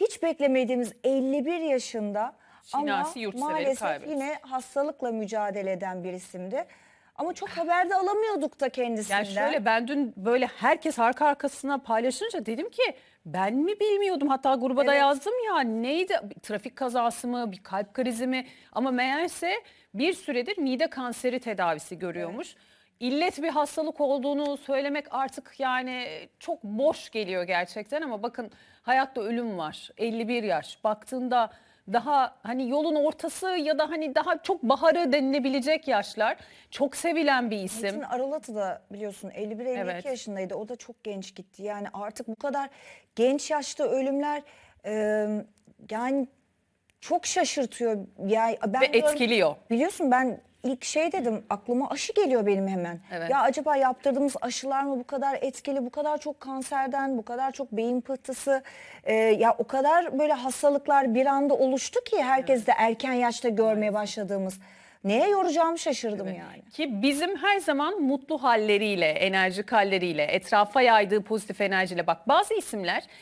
hiç beklemediğimiz 51 yaşında Şinasi ama Yurtsever'i maalesef kaybetti. yine hastalıkla mücadele eden bir isimdi. Ama çok haberde alamıyorduk da kendisinden. Yani şöyle ben dün böyle herkes arka arkasına paylaşınca dedim ki ben mi bilmiyordum hatta gruba da Evet. yazdım ya neydi Bir trafik kazası mı bir kalp krizi mi ama meğerse bir süredir mide kanseri tedavisi görüyormuş. İllet bir hastalık olduğunu söylemek artık yani çok boş geliyor gerçekten ama bakın hayatta ölüm var 51 yaş baktığında daha hani yolun ortası ya da hani daha çok baharı denilebilecek yaşlar çok sevilen bir isim. Metin Aralat'ı da biliyorsun 51-52 Evet. yaşındaydı. O da çok genç gitti. Yani artık bu kadar genç yaşta ölümler e, yani çok şaşırtıyor. Yani ben Ve diyorum- etkiliyor. Biliyorsun ben ilk şey dedim aklıma aşı geliyor benim hemen. Evet. Ya acaba yaptırdığımız aşılar mı bu kadar etkili, bu kadar çok kanserden, bu kadar çok beyin pıhtısı, e, ya o kadar böyle hastalıklar bir anda oluştu ki herkes de erken yaşta görmeye başladığımız. Neye yoracağımı şaşırdım yani. Ki bizim her zaman mutlu halleriyle, enerjik halleriyle, etrafa yaydığı pozitif enerjiyle bak bazı isimler